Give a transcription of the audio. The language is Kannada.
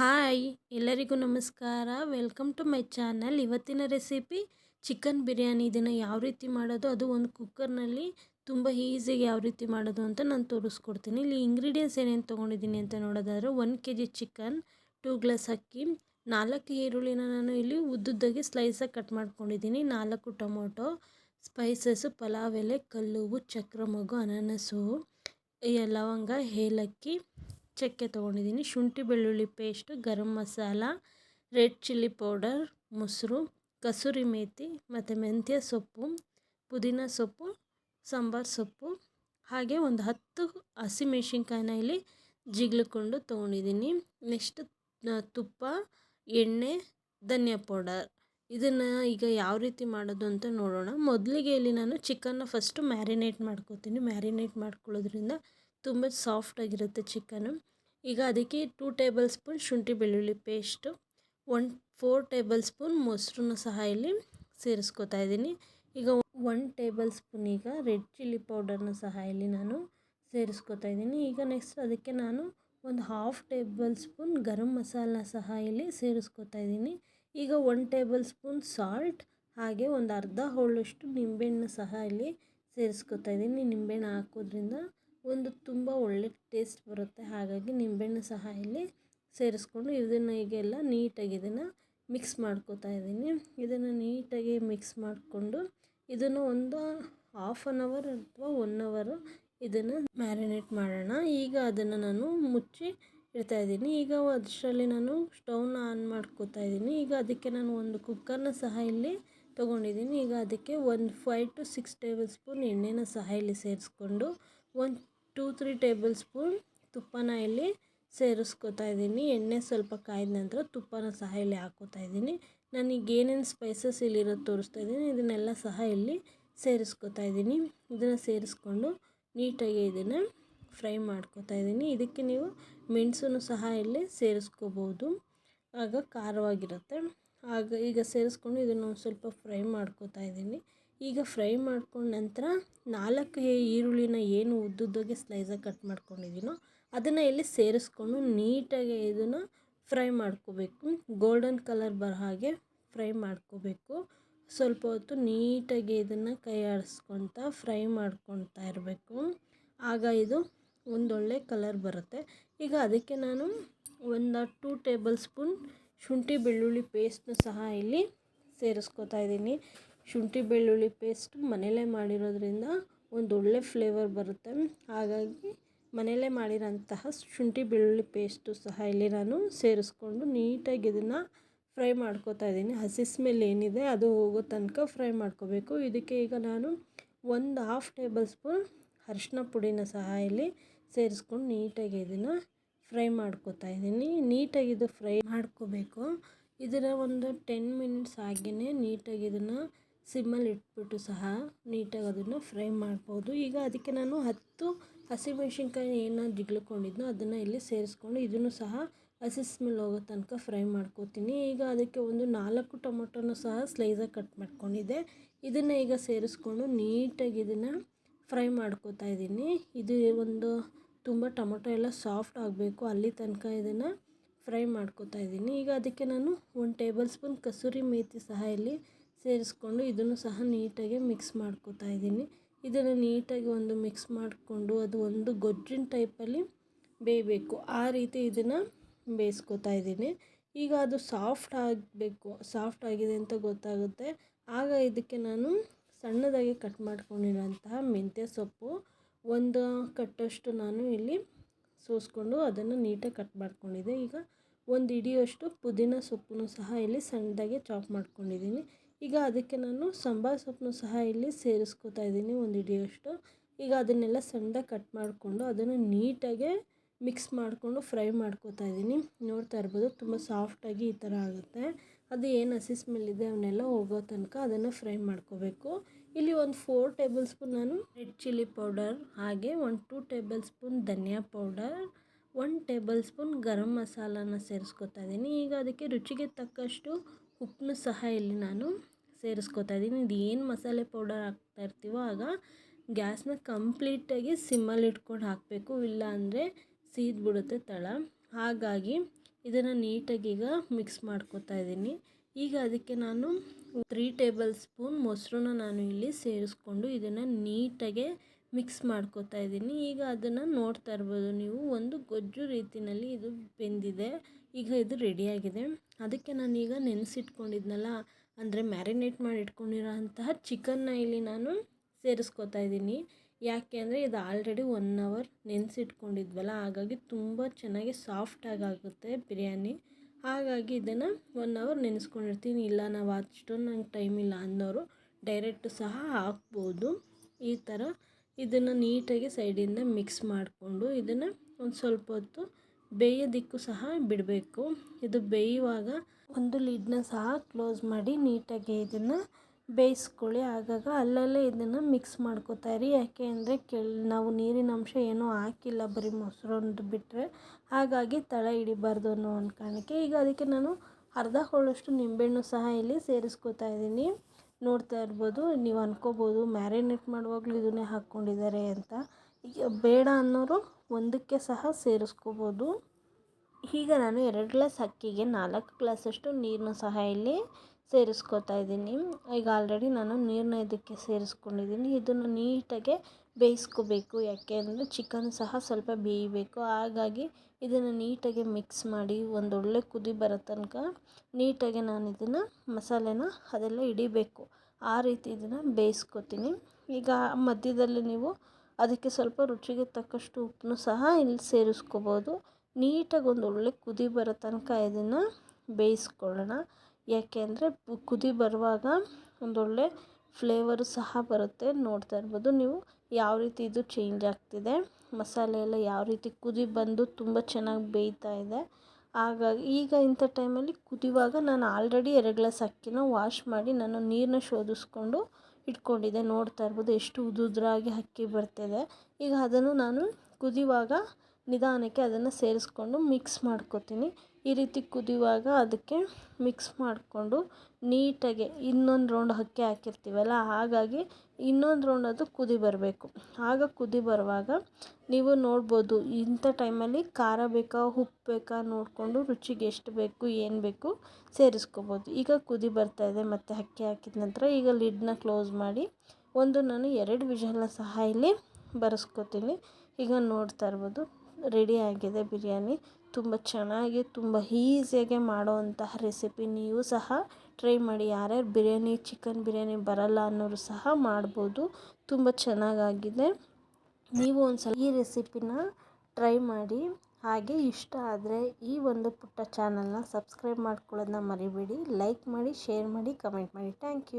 ಹಾಯ್, ಎಲ್ಲರಿಗೂ ನಮಸ್ಕಾರ. Welcome to my channel. ಇವತ್ತಿನ ರೆಸಿಪಿ ಚಿಕನ್ ಬಿರಿಯಾನಿ. ಇದನ್ನು ಯಾವ ರೀತಿ ಮಾಡೋದು? ಅದು ಒಂದು ಕುಕ್ಕರ್ನಲ್ಲಿ ತುಂಬ ಈಸಿಯಾಗಿ ಯಾವ ರೀತಿ ಮಾಡೋದು ಅಂತ ನಾನು ತೋರಿಸ್ಕೊಡ್ತೀನಿ. ಇಲ್ಲಿ ಇಂಗ್ರೀಡಿಯೆಂಟ್ಸ್ ಏನೇನು ತೊಗೊಂಡಿದ್ದೀನಿ ಅಂತ ನೋಡೋದಾದ್ರೆ one K G chicken, two glass ಅಕ್ಕಿ, ನಾಲ್ಕು ಈರುಳ್ಳಿನ ನಾನು ಇಲ್ಲಿ ಉದ್ದುದ್ದಾಗಿ ಸ್ಲೈಸಾಗಿ ಕಟ್ ಮಾಡ್ಕೊಂಡಿದ್ದೀನಿ. ನಾಲ್ಕು ಟೊಮೊಟೊ ಸ್ಪೈಸಸ್ಸು ಪಲಾವ್ ಎಲೆ, ಕಲ್ಲುವು ಚಕ್ರ ಮಗು ಅನಾನಸು ಲವಂಗ, ಏಲಕ್ಕಿ ಚಕ್ಕೆ ತೊಗೊಂಡಿದ್ದೀನಿ. ಶುಂಠಿ, ಬೆಳ್ಳುಳ್ಳಿ paste garam masala red chilli powder ಮೊಸರು, ಕಸೂರಿ ಮೇಥಿ ಮತ್ತು ಮೆಂತ್ಯ ಸೊಪ್ಪು, ಪುದೀನ ಸೊಪ್ಪು, ಸಾಂಬಾರು ಸೊಪ್ಪು, ಹಾಗೆ ಒಂದು ಹತ್ತು ಹಸಿಮೆಣ್ಸಿನ್ಕಾಯಿನ ಇಲ್ಲಿ ಜಿಗ್ಲಿಕೊಂಡು ತೊಗೊಂಡಿದ್ದೀನಿ. ನೆಕ್ಸ್ಟ್ ತುಪ್ಪ, ಎಣ್ಣೆ, ಧನಿಯಾ ಪೌಡರ್ ಇದನ್ನು ಈಗ ಯಾವ ರೀತಿ ಮಾಡೋದು ಅಂತ ನೋಡೋಣ. ಮೊದಲಿಗೆ ಇಲ್ಲಿ ನಾನು ಚಿಕನ್ನ ಫಸ್ಟು ಮ್ಯಾರಿನೇಟ್ ಮಾಡ್ಕೋತೀನಿ. ಮ್ಯಾರಿನೇಟ್ ಮಾಡ್ಕೊಳ್ಳೋದ್ರಿಂದ ತುಂಬ ಸಾಫ್ಟಾಗಿರುತ್ತೆ ಚಿಕನು. ಈಗ ಅದಕ್ಕೆ ಟೂ ಟೇಬಲ್ ಸ್ಪೂನ್ ಶುಂಠಿ ಬೆಳ್ಳುಳ್ಳಿ paste one four tablespoon ಮೊಸರನ್ನು ಸಹ ಇಲ್ಲಿ ಸೇರಿಸ್ಕೊತಾ ಇದ್ದೀನಿ. ಈಗ ಒನ್ ಟೇಬಲ್ ಸ್ಪೂನ್ ಈಗ ರೆಡ್ ಚಿಲ್ಲಿ ಪೌಡರ್ನ ಸಹ ಇಲ್ಲಿ ನಾನು ಸೇರಿಸ್ಕೊತಾ ಇದ್ದೀನಿ. ಈಗ ನೆಕ್ಸ್ಟ್ ಅದಕ್ಕೆ ನಾನು ಒಂದು half tablespoon garam masala ಸಹ ಇಲ್ಲಿ ಸೇರಿಸ್ಕೊತಾ ಇದ್ದೀನಿ. ಈಗ ಒನ್ ಟೇಬಲ್ ಸ್ಪೂನ್ ಸಾಲ್ಟ್ ಹಾಗೆ ಒಂದು ಅರ್ಧ ಹೋಳಷ್ಟು ನಿಂಬೆಹಣ್ಣು ಸಹ ಇಲ್ಲಿ ಸೇರಿಸ್ಕೊತಾ ಇದ್ದೀನಿ. ನಿಂಬೆಹಣ್ಣು ಹಾಕೋದ್ರಿಂದ ಒಂದು ತುಂಬ ಒಳ್ಳೆ ಟೇಸ್ಟ್ ಬರುತ್ತೆ. ಹಾಗಾಗಿ ನಿಂಬೆಹಣ್ಣು ಸಹ ಇಲ್ಲಿ ಸೇರಿಸ್ಕೊಂಡು ಇದನ್ನು ಈಗೆಲ್ಲ ನೀಟಾಗಿ ಇದನ್ನು ಮಿಕ್ಸ್ ಮಾಡ್ಕೋತಾ ಇದ್ದೀನಿ. ಇದನ್ನು ನೀಟಾಗಿ ಮಿಕ್ಸ್ ಮಾಡಿಕೊಂಡು ಇದನ್ನು ಒಂದು ಹಾಫ್ ಆನ್ ಅವರ್ ಅಥವಾ ಒನ್ ಅವರು ಇದನ್ನು ಮ್ಯಾರಿನೇಟ್ ಮಾಡೋಣ. ಈಗ ಅದನ್ನು ನಾನು ಮುಚ್ಚಿ ಇಡ್ತಾ ಇದ್ದೀನಿ. ಈಗ ಅದರಲ್ಲಿ ನಾನು ಸ್ಟೌವ್ನ ಆನ್ ಮಾಡ್ಕೋತಾ ಇದ್ದೀನಿ. ಈಗ ಅದಕ್ಕೆ ನಾನು ಒಂದು ಕುಕ್ಕರ್ನ ಸಹ ಇಲ್ಲಿ ತೊಗೊಂಡಿದ್ದೀನಿ. ಈಗ ಅದಕ್ಕೆ ಒಂದು five to six tablespoon ಎಣ್ಣೆನ ಸಹ ಇಲ್ಲಿ ಸೇರಿಸ್ಕೊಂಡು ಒಂದು ಟೂ, ತ್ರೀ ಟೇಬಲ್ ಸ್ಪೂನ್ ತುಪ್ಪನ ಇಲ್ಲಿ ಸೇರಿಸ್ಕೊತಾ ಇದ್ದೀನಿ. ಎಣ್ಣೆ ಸ್ವಲ್ಪ ಕಾಯ್ದ ನಂತರ ತುಪ್ಪನ ಸಹ ಇಲ್ಲಿ ಹಾಕೋತಾ ಇದ್ದೀನಿ. ನನಗೆ ಏನೇನು ಸ್ಪೈಸಸ್ ಇಲ್ಲಿರೋದು ತೋರಿಸ್ತಾ ಇದ್ದೀನಿ. ಇದನ್ನೆಲ್ಲ ಸಹ ಇಲ್ಲಿ ಸೇರಿಸ್ಕೊತಾ ಇದ್ದೀನಿ. ಇದನ್ನು ಸೇರಿಸ್ಕೊಂಡು ನೀಟಾಗಿ ಇದನ್ನು ಫ್ರೈ ಮಾಡ್ಕೊತಾ ಇದ್ದೀನಿ. ಇದಕ್ಕೆ ನೀವು ಮೆಣಸನ್ನು ಸಹ ಇಲ್ಲಿ ಸೇರಿಸ್ಕೋಬೋದು. ಆಗ ಖಾರವಾಗಿರುತ್ತೆ. ಆಗ ಈಗ ಸೇರಿಸ್ಕೊಂಡು ಇದನ್ನು ಸ್ವಲ್ಪ ಫ್ರೈ ಮಾಡ್ಕೋತಾ ಇದ್ದೀನಿ. ಈಗ ಫ್ರೈ ಮಾಡ್ಕೊಂಡ ನಂತರ ನಾಲ್ಕು ಈರುಳ್ಳಿನ ಏನು ಉದ್ದುದ್ದಗೆ ಸ್ಲೈಸಾಗಿ ಕಟ್ ಮಾಡ್ಕೊಂಡಿದ್ದೀನೋ ಅದನ್ನು ಇಲ್ಲಿ ಸೇರಿಸ್ಕೊಂಡು ನೀಟಾಗಿ ಇದನ್ನು ಫ್ರೈ ಮಾಡ್ಕೋಬೇಕು. ಗೋಲ್ಡನ್ ಕಲರ್ ಬರೋ ಹಾಗೆ ಫ್ರೈ ಮಾಡ್ಕೋಬೇಕು. ಸ್ವಲ್ಪ ಹೊತ್ತು ನೀಟಾಗಿ ಇದನ್ನು ಕೈ ಆಡಿಸ್ಕೊತ ಫ್ರೈ ಮಾಡ್ಕೊತಾ ಇರಬೇಕು. ಆಗ ಇದು ಒಂದೊಳ್ಳೆ ಕಲರ್ ಬರುತ್ತೆ. ಈಗ ಅದಕ್ಕೆ ನಾನು ಒಂದು ಟೂ ಟೇಬಲ್ ಸ್ಪೂನ್ ಶುಂಠಿ ಬೆಳ್ಳುಳ್ಳಿ ಪೇಸ್ಟ್ನ ಸಹ ಇಲ್ಲಿ ಸೇರಿಸ್ಕೊತಾ ಇದ್ದೀನಿ. ಶುಂಠಿ ಬೆಳ್ಳುಳ್ಳಿ ಪೇಸ್ಟ್ ಮನೆಯಲ್ಲೇ ಮಾಡಿರೋದ್ರಿಂದ ಒಂದು ಒಳ್ಳೆ ಫ್ಲೇವರ್ ಬರುತ್ತೆ. ಹಾಗಾಗಿ ಮನೆಯಲ್ಲೇ ಮಾಡಿರೋಂತಹ ಶುಂಠಿ ಬೆಳ್ಳುಳ್ಳಿ ಪೇಸ್ಟು ಸಹ ಇಲ್ಲಿ ನಾನು ಸೇರಿಸ್ಕೊಂಡು ನೀಟಾಗಿ ಇದನ್ನು ಫ್ರೈ ಮಾಡ್ಕೋತಾ ಇದ್ದೀನಿ. ಹಸಿ ಸ್ಮೆಲ್ ಏನಿದೆ ಅದು ಹೋಗೋ ತನಕ ಫ್ರೈ ಮಾಡ್ಕೋಬೇಕು. ಇದಕ್ಕೆ ಈಗ ನಾನು ಒಂದು ಹಾಫ್ ಟೇಬಲ್ ಸ್ಪೂನ್ ಅರಿಶಿನ ಪುಡಿನ ಸಹ ಇಲ್ಲಿ ಸೇರಿಸ್ಕೊಂಡು ನೀಟಾಗಿ ಇದನ್ನು ಫ್ರೈ ಮಾಡ್ಕೋತಾ ಇದ್ದೀನಿ. ನೀಟಾಗಿ ಇದು ಫ್ರೈ ಮಾಡ್ಕೋಬೇಕು. ಇದರ ಒಂದು ಟೆನ್ ಮಿನಿಟ್ಸ್ ಆಗಿಯೇ ನೀಟಾಗಿ ಇದನ್ನು ಸಿಮ್ಮಲ್ಲಿ ಇಟ್ಬಿಟ್ಟು ಸಹ ನೀಟಾಗಿ ಅದನ್ನು ಫ್ರೈ ಮಾಡ್ಬೋದು. ಈಗ ಅದಕ್ಕೆ ನಾನು ಹತ್ತು ಹಸಿಮೆಣ್ಸಿನ್ಕಾಯಿ ಏನು ಜಿಗ್ಳ್ಕೊಂಡಿದ್ನೋ ಅದನ್ನು ಇಲ್ಲಿ ಸೇರಿಸ್ಕೊಂಡು ಇದನ್ನು ಸಹ ಹಸಿ ಸ್ಮೆಲ್ ಹೋಗೋ ತನಕ ಫ್ರೈ ಮಾಡ್ಕೋತೀನಿ. ಈಗ ಅದಕ್ಕೆ ಒಂದು ನಾಲ್ಕು ಟೊಮೊಟೊನೂ ಸಹ ಸ್ಲೈಸಾಗಿ ಕಟ್ ಮಾಡ್ಕೊಂಡಿದ್ದೆ. ಇದನ್ನು ಈಗ ಸೇರಿಸ್ಕೊಂಡು ನೀಟಾಗಿ ಇದನ್ನು ಫ್ರೈ ಮಾಡ್ಕೋತಾ ಇದ್ದೀನಿ. ಇದು ಒಂದು ತುಂಬ ಟೊಮೊಟೊ ಎಲ್ಲ ಸಾಫ್ಟ್ ಆಗಬೇಕು, ಅಲ್ಲಿ ತನಕ ಇದನ್ನು ಫ್ರೈ ಮಾಡ್ಕೋತಾ ಇದ್ದೀನಿ. ಈಗ ಅದಕ್ಕೆ ನಾನು ಒಂದು ಟೇಬಲ್ ಸ್ಪೂನ್ ಕಸೂರಿ ಮೇಥಿ ಸಹ ಇಲ್ಲಿ ಸೇರಿಸ್ಕೊಂಡು ಇದನ್ನು ಸಹ ನೀಟಾಗಿ ಮಿಕ್ಸ್ ಮಾಡ್ಕೋತಾ ಇದ್ದೀನಿ. ಇದನ್ನು ನೀಟಾಗಿ ಒಂದು ಮಿಕ್ಸ್ ಮಾಡಿಕೊಂಡು ಅದು ಒಂದು ಗೊಜ್ಜಿನ ಟೈಪಲ್ಲಿ ಬೇಯಬೇಕು. ಆ ರೀತಿ ಇದನ್ನು ಬೇಯಿಸ್ಕೊತಾ ಇದ್ದೀನಿ. ಈಗ ಅದು ಸಾಫ್ಟ್ ಆಗಬೇಕು. ಸಾಫ್ಟ್ ಆಗಿದೆ ಅಂತ ಗೊತ್ತಾಗುತ್ತೆ. ಆಗ ಇದಕ್ಕೆ ನಾನು ಸಣ್ಣದಾಗಿ ಕಟ್ ಮಾಡ್ಕೊಂಡಿರೋಂತಹ ಮೆಂತ್ಯ ಸೊಪ್ಪು ಒಂದು ಕಟ್ಟಷ್ಟು ನಾನು ಇಲ್ಲಿ ಸೋಸ್ಕೊಂಡು ಅದನ್ನು ನೀಟಾಗಿ ಕಟ್ ಮಾಡ್ಕೊಂಡಿದ್ದೆ. ಈಗ ಒಂದು ಹಿಡಿಯೋಷ್ಟು ಪುದೀನ ಸೊಪ್ಪನ್ನು ಸಹ ಇಲ್ಲಿ ಸಣ್ಣದಾಗಿ ಚಾಪ್ ಮಾಡ್ಕೊಂಡಿದ್ದೀನಿ. ಈಗ ಅದಕ್ಕೆ ನಾನು ಸಂಬಾರ ಸೊಪ್ಪನ್ನು ಸಹ ಇಲ್ಲಿ ಸೇರಿಸ್ಕೊತಾ ಇದ್ದೀನಿ ಒಂದು ಹಿಡಿಯಷ್ಟು. ಈಗ ಅದನ್ನೆಲ್ಲ ಸಣ್ಣದಾಗಿ ಕಟ್ ಮಾಡಿಕೊಂಡು ಅದನ್ನು ನೀಟಾಗೆ ಮಿಕ್ಸ್ ಮಾಡಿಕೊಂಡು ಫ್ರೈ ಮಾಡ್ಕೋತಾ ಇದ್ದೀನಿ. ನೋಡ್ತಾ ಇರ್ಬೋದು ತುಂಬ ಸಾಫ್ಟಾಗಿ ಈ ಥರ ಆಗುತ್ತೆ. ಅದು ಏನು ಹಸಿ ಸ್ಮೆಲ್ ಇದೆ ಅವನ್ನೆಲ್ಲ ಹೋಗೋ ತನಕ ಅದನ್ನು ಫ್ರೈ ಮಾಡ್ಕೋಬೇಕು. ಇಲ್ಲಿ ಒಂದು ಫೋರ್ ಟೇಬಲ್ ಸ್ಪೂನ್ ನಾನು ರೆಡ್ ಚಿಲ್ಲಿ ಪೌಡರ್ ಹಾಗೆ ಒಂದು two tablespoon dhania powder one tablespoon garam ಮಸಾಲಾನ ಸೇರಿಸ್ಕೊತಾ ಇದ್ದೀನಿ. ಈಗ ಅದಕ್ಕೆ ರುಚಿಗೆ ತಕ್ಕಷ್ಟು ಉಪ್ಪನ್ನು ಸಹ ಇಲ್ಲಿ ನಾನು ಸೇರಿಸ್ಕೊತಾ ಇದ್ದೀನಿ ಇದು ಏನು ಮಸಾಲೆ ಪೌಡರ್ ಹಾಕ್ತಾ ಇರ್ತೀವೋ ಆಗ ಗ್ಯಾಸ್ನ ಕಂಪ್ಲೀಟಾಗಿ ಸಿಮ್ಮಲ್ಲಿ ಇಟ್ಕೊಂಡು ಹಾಕಬೇಕು. ಇಲ್ಲ ಅಂದರೆ ಸೀದ್ಬಿಡುತ್ತೆ ತಳ. ಹಾಗಾಗಿ ಇದನ್ನು ನೀಟಾಗಿ ಈಗ ಮಿಕ್ಸ್ ಮಾಡ್ಕೋತಾ ಇದ್ದೀನಿ ಈಗ ಅದಕ್ಕೆ ನಾನು ತ್ರೀ ಟೇಬಲ್ ಸ್ಪೂನ್ ಮೊಸರನ್ನ ನಾನು ಇಲ್ಲಿ ಸೇರಿಸ್ಕೊಂಡು ಇದನ್ನು ನೀಟಾಗೆ ಮಿಕ್ಸ್ ಮಾಡ್ಕೊತಾ ಇದ್ದೀನಿ ಈಗ ಅದನ್ನು ನೋಡ್ತಾ ಇರ್ಬೋದು ನೀವು. ಒಂದು ಗೊಜ್ಜು ರೀತಿಯಲ್ಲಿ ಇದು ಬೆಂದಿದೆ. ಈಗ ಇದು ರೆಡಿಯಾಗಿದೆ ಅದಕ್ಕೆ ನಾನೀಗ ನೆನೆಸಿಟ್ಕೊಂಡಿದ್ನಲ್ಲ ಅಂದರೆ ಮ್ಯಾರಿನೇಟ್ ಮಾಡಿ ಇಟ್ಕೊಂಡಿರೋ ಅಂತಹ ಚಿಕನ್ನ ಇಲ್ಲಿ ನಾನು ಸೇರಿಸ್ಕೊತಾ ಇದ್ದೀನಿ. ಯಾಕೆ ಅಂದರೆ ಇದು ಆಲ್ರೆಡಿ ಒನ್ ಅವರ್ ನೆನೆಸಿಟ್ಕೊಂಡಿದ್ವಲ್ಲ, ಹಾಗಾಗಿ ತುಂಬ ಚೆನ್ನಾಗಿ ಸಾಫ್ಟಾಗಿ ಆಗುತ್ತೆ ಬಿರಿಯಾನಿ. ಹಾಗಾಗಿ ಇದನ್ನು ಒನ್ ಅವರ್ ನೆನೆಸ್ಕೊಂಡಿರ್ತೀನಿ. ಇಲ್ಲ, ನಾವು ಅಷ್ಟೊಂದು ನಂಗೆ ಟೈಮ್ ಇಲ್ಲ ಅನ್ನೋರು ಡೈರೆಕ್ಟು ಸಹ ಹಾಕ್ಬೋದು. ಈ ಥರ ಇದನ್ನು ನೀಟಾಗಿ ಸೈಡಿಂದ ಮಿಕ್ಸ್ ಮಾಡಿಕೊಂಡು ಇದನ್ನು ಒಂದು ಸ್ವಲ್ಪ ಹೊತ್ತು ಬೇಯೋದಕ್ಕೂ ಸಹ ಬಿಡಬೇಕು. ಇದು ಬೇಯುವಾಗ ಒಂದು ಲಿಡ್ನ ಸಹ ಕ್ಲೋಸ್ ಮಾಡಿ ನೀಟಾಗಿ ಇದನ್ನು ಬೇಯಿಸ್ಕೊಳ್ಳಿ. ಆಗಾಗ ಅಲ್ಲಲ್ಲೇ ಇದನ್ನು ಮಿಕ್ಸ್ ಮಾಡ್ಕೋತಾ ಇರಿ. ಯಾಕೆ ಅಂದರೆ ಕೆಲ್ ನಾವು ನೀರಿನ ಅಂಶ ಏನೂ ಹಾಕಿಲ್ಲ ಬರೀ ಮೊಸರೊಂದು ಬಿಟ್ಟರೆ ಹಾಗಾಗಿ ತಳ ಹಿಡಿಬಾರ್ದು ಅನ್ನೋ ಒಂದು ಕಾರಣಕ್ಕೆ ಈಗ ಅದಕ್ಕೆ ನಾನು ಅರ್ಧ ಹೋಳಷ್ಟು ನಿಂಬೆಹಣ್ಣು ಸಹ ಇಲ್ಲಿ ಸೇರಿಸ್ಕೋತಾ ಇದ್ದೀನಿ. ನೋಡ್ತಾ ಇರ್ಬೋದು, ನೀವು ಅನ್ಕೋಬೋದು, ಮ್ಯಾರಿನೇಟ್ ಮಾಡುವಾಗಲೂ ಇದನ್ನೇ ಹಾಕ್ಕೊಂಡಿದ್ದಾರೆ ಅಂತ. ಬೇಡ ಅನ್ನೋರು ಒಂದಕ್ಕೆ ಸಹ ಸೇರಿಸ್ಕೋಬೋದು. ಈಗ ನಾನು ಎರಡು ಗ್ಲಾಸ್ ಅಕ್ಕಿಗೆ ನಾಲ್ಕು ಗ್ಲಾಸಷ್ಟು ನೀರನ್ನು ಸಹ ಇಲ್ಲಿ ಸೇರಿಸ್ಕೊತಾ ಇದ್ದೀನಿ. ಈಗ ಆಲ್ರೆಡಿ ನಾನು ನೀರನ್ನ ಇದಕ್ಕೆ ಸೇರಿಸ್ಕೊಂಡಿದ್ದೀನಿ. ಇದನ್ನು ನೀಟಾಗೆ ಬೇಯಿಸ್ಕೋಬೇಕು. ಯಾಕೆ ಅಂದರೆ ಚಿಕನ್ ಸಹ ಸ್ವಲ್ಪ ಬೇಯಬೇಕು. ಹಾಗಾಗಿ ಇದನ್ನು ನೀಟಾಗಿ ಮಿಕ್ಸ್ ಮಾಡಿ ಒಂದೊಳ್ಳೆ ಕುದಿ ಬರೋ ತನಕ ನೀಟಾಗಿ ನಾನು ಇದನ್ನು ಮಸಾಲೆನ ಅದೆಲ್ಲ ಹಿಡಿಬೇಕು. ಆ ರೀತಿ ಇದನ್ನು ಬೇಯಿಸ್ಕೊತೀನಿ. ಈಗ ಮಧ್ಯದಲ್ಲಿ ನೀವು ಅದಕ್ಕೆ ಸ್ವಲ್ಪ ರುಚಿಗೆ ತಕ್ಕಷ್ಟು ಉಪ್ಪನ್ನು ಸಹ ಇಲ್ಲಿ ಸೇರಿಸ್ಕೋಬೋದು. ನೀಟಾಗಿ ಒಂದು ಒಳ್ಳೆ ಕುದಿ ಬರೋ ತನಕ ಇದನ್ನು ಬೇಯಿಸ್ಕೊಳ್ಳೋಣ. ಯಾಕೆ ಅಂದರೆ ಕುದಿ ಬರುವಾಗ ಒಂದೊಳ್ಳೆ ಫ್ಲೇವರು ಸಹ ಬರುತ್ತೆ ನೋಡ್ತಾ ಇರ್ಬೋದು ನೀವು. ಯಾವ ರೀತಿ ಇದು ಚೇಂಜ್ ಆಗ್ತಿದೆ. ಮಸಾಲೆ ಎಲ್ಲ ಯಾವ ರೀತಿ ಕುದಿ ಬಂದು ತುಂಬ ಚೆನ್ನಾಗಿ ಬೇಯ್ತಾ ಇದೆ. ಹಾಗಾಗಿ ಈಗ ಇಂಥ ಟೈಮಲ್ಲಿ ಕುದಿಯುವಾಗ ನಾನು ಆಲ್ರೆಡಿ ಎರಡು ಗ್ಲಾಸ್ ಅಕ್ಕಿನ ವಾಶ್ ಮಾಡಿ ನಾನು ನೀರನ್ನ ಶೋಧಿಸ್ಕೊಂಡು ಇಟ್ಕೊಂಡಿದ್ದೆ, ನೋಡ್ತಾ ಇರ್ಬೋದು ಎಷ್ಟು ಉದುದ್ರಾಗಿ ಅಕ್ಕಿ ಬರ್ತಿದೆ. ಈಗ ಅದನ್ನು ನಾನು ಕುದಿಯುವಾಗ ನಿಧಾನಕ್ಕೆ ಅದನ್ನು ಸೇರಿಸ್ಕೊಂಡು ಮಿಕ್ಸ್ ಮಾಡ್ಕೊತೀನಿ. ಈ ರೀತಿ ಕುದಿಯುವಾಗ ಅದಕ್ಕೆ ಮಿಕ್ಸ್ ಮಾಡಿಕೊಂಡು ನೀಟಾಗಿ ಇನ್ನೊಂದು ರೌಂಡ್ ಅಕ್ಕಿ ಹಾಕಿರ್ತೀವಲ್ಲ, ಹಾಗಾಗಿ ಇನ್ನೊಂದು ರೌಂಡ್ ಅದು ಕುದಿ ಬರಬೇಕು. ಆಗ ಕುದಿ ಬರುವಾಗ ನೀವು ನೋಡ್ಬೋದು ಇಂಥ ಟೈಮಲ್ಲಿ ಖಾರ ಬೇಕಾ, ಉಪ್ಪು ಬೇಕಾ ನೋಡಿಕೊಂಡು ರುಚಿಗೆ ಎಷ್ಟು ಬೇಕು, ಏನು ಬೇಕು ಸೇರಿಸ್ಕೋಬೋದು. ಈಗ ಕುದಿ ಬರ್ತಾಯಿದೆ ಮತ್ತು ಅಕ್ಕಿ ಹಾಕಿದ ನಂತರ ಈಗ ಲಿಡ್ನ ಕ್ಲೋಸ್ ಮಾಡಿ ಒಂದು ನಾನು ಎರಡು ವಿಷಲ್ನ ಸಹ ಇಲ್ಲಿ ಬರೆಸ್ಕೊತೀನಿ. ಈಗ ನೋಡ್ತಾ ಇರ್ಬೋದು ರೆಡಿ ಆಗಿದೆ ಬಿರಿಯಾನಿ. ತುಂಬ ಚೆನ್ನಾಗಿ, ತುಂಬ ಈಸಿಯಾಗಿ ಮಾಡುವಂತಹ ರೆಸಿಪಿ ನೀವು ಸಹ ಟ್ರೈ ಮಾಡಿ. ಯಾರ್ಯಾರು ಬಿರಿಯಾನಿ, ಚಿಕನ್ ಬಿರಿಯಾನಿ ಬರಲ್ಲ ಅನ್ನೋರು ಸಹ ಮಾಡ್ಬೋದು. ತುಂಬ ಚೆನ್ನಾಗಾಗಿದೆ. ನೀವು ಒಂದು ಸಲ ಈ ರೆಸಿಪಿನ ಟ್ರೈ ಮಾಡಿ. ಹಾಗೆ ಇಷ್ಟ ಆದರೆ ಈ ಒಂದು ಪುಟ್ಟ ಚಾನಲ್ನ ಸಬ್ಸ್ಕ್ರೈಬ್ ಮಾಡ್ಕೊಳ್ಳೋದನ್ನ ಮರಿಬೇಡಿ. ಲೈಕ್ ಮಾಡಿ, ಶೇರ್ ಮಾಡಿ, ಕಮೆಂಟ್ ಮಾಡಿ. Thank you.